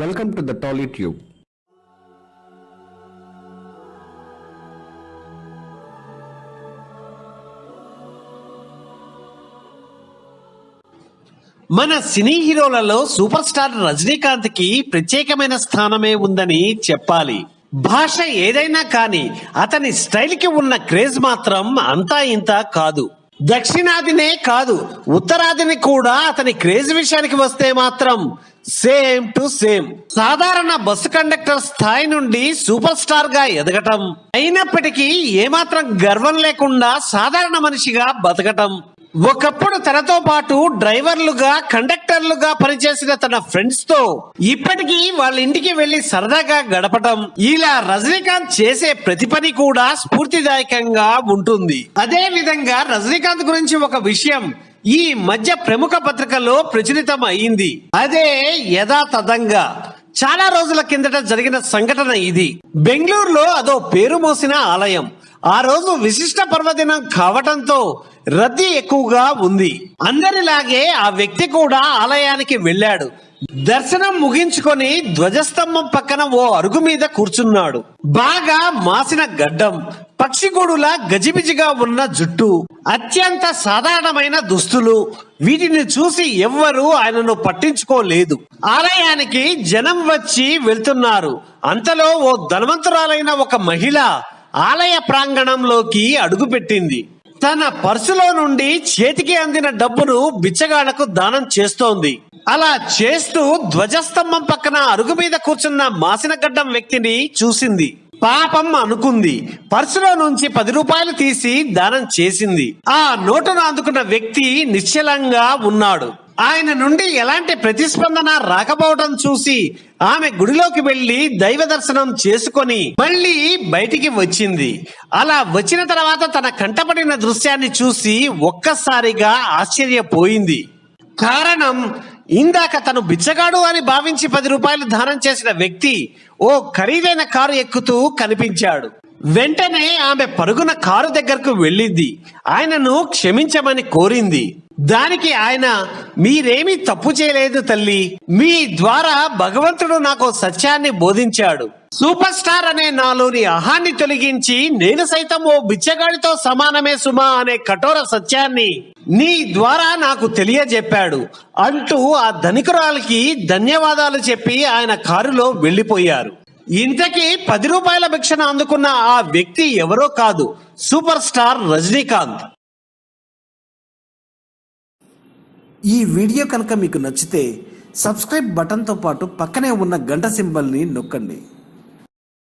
Welcome to the Tolly Tube మన సినీ హీరోలలో super star రజనీకాంత్కి ప్రత్యేకమైన స్థానమే ఉందని చెప్పాలి. భాష ఏదైనా కానీ అతని స్టైల్కి ఉన్న క్రేజ్ మాత్రం అంతా ఇంత కాదు. దక్షిణాదినే కాదు ఉత్తరాదిని కూడా అతని క్రేజ్ విషయానికి వస్తే మాత్రం సేమ్ టు సేమ్. సాధారణ బస్సు కండక్టర్ స్థాయి నుండి సూపర్ స్టార్గా ఎదగటం అయినప్పటికీ ఏమాత్రం గర్వం లేకుండా సాధారణ మనిషిగా బతకటం. ఒకప్పుడు తనతో పాటు డ్రైవర్లుగా కండక్టర్లుగా పనిచేసిన తన ఫ్రెండ్స్తో ఇప్పటికీ వాళ్ళ ఇంటికి వెళ్ళి సరదాగా గడపటం ఇలా రజనీకాంత్ చేసే ప్రతి పని కూడా స్ఫూర్తిదాయకంగా ఉంటుంది. అదే విధంగా రజనీకాంత్ గురించి ఒక విషయం ఈ మధ్య ప్రముఖ పత్రికలో ప్రచురితం అయింది. అదే యథాతథంగా చాలా రోజుల కిందట జరిగిన సంఘటన ఇది. బెంగళూరులో అదో పేరు మోసిన ఆలయం. ఆ రోజు విశిష్ట పర్వదినం కావటంతో రద్దీ ఎక్కువగా ఉంది. అందరిలాగే ఆ వ్యక్తి కూడా ఆలయానికి వెళ్ళాడు. దర్శనం ముగించుకొని ధ్వజస్తంభం పక్కన ఓ అరుగు మీద కూర్చున్నాడు. బాగా మాసిన గడ్డం పక్షిగూడులా గజిబిజిగా ఉన్న జుట్టు అత్యంత సాధారణమైన దుస్తులు వీటిని చూసి ఎవ్వరూ ఆయనను పట్టించుకోలేదు. ఆలయానికి జనం వచ్చి వెళ్తున్నారు. అంతలో ఓ ధనవంతురాలైన ఒక మహిళ ఆలయ ప్రాంగణంలోకి అడుగుపెట్టింది. తన పర్సులో నుండి చేతికి అందిన డబ్బును బిచ్చగాళ్ళకు దానం చేస్తోంది. అలా చేస్తూ ధ్వజస్తంభం పక్కన అరుగు మీద కూర్చున్న మాసిన గడ్డం వ్యక్తిని చూసింది. పాపం అనుకుంది. పర్సులో నుంచి పది రూపాయలు తీసి దానం చేసింది. ఆ నోటును అందుకున్న వ్యక్తి నిశ్చలంగా ఉన్నాడు. ఆయన నుండి ఎలాంటి ప్రతిస్పందన రాకపోవడం చూసి ఆమె గుడిలోకి వెళ్ళి దైవ దర్శనం చేసుకొని మళ్ళీ బయటికి వచ్చింది. అలా వచ్చిన తర్వాత తన కంటపడిన దృశ్యాన్ని చూసి ఒక్కసారిగా ఆశ్చర్యపోయింది. కారణం ఇందాక తను బిచ్చగాడు అని భావించి పది రూపాయలు దానం చేసిన వ్యక్తి ఓ ఖరీదైన కారు ఎక్కుతూ కనిపించాడు. వెంటనే ఆమె పరుగున కారు దగ్గరకు వెళ్ళింది. ఆయనను క్షమించమని కోరింది. దానికి ఆయన మీరేమీ తప్పు చేయలేదు తల్లి. మీ ద్వారా భగవంతుడు నాకు సత్యాన్ని బోధించాడు. సూపర్ స్టార్ అనే నాలోని అహాన్ని తొలగించి నేను సైతం ఓ బిచ్చగాడితో సమానమే సుమా అనే కఠోర సత్యాన్ని నీ ద్వారా నాకు తెలియజెప్పాడు. అంటూ ఆ ధనికురాలకి ధన్యవాదాలు చెప్పి ఆయన కారులో వెళ్ళిపోయారు ఇంతకీ పది రూపాయల భిక్షను అందుకున్న ఆ వ్యక్తి ఎవరో కాదు సూపర్ స్టార్ రజనీకాంత్. ఈ వీడియో కనుక మీకు నచ్చితే సబ్స్క్రైబ్ బటన్తో పాటు పక్కనే ఉన్న గంట సింబల్ని నొక్కండి.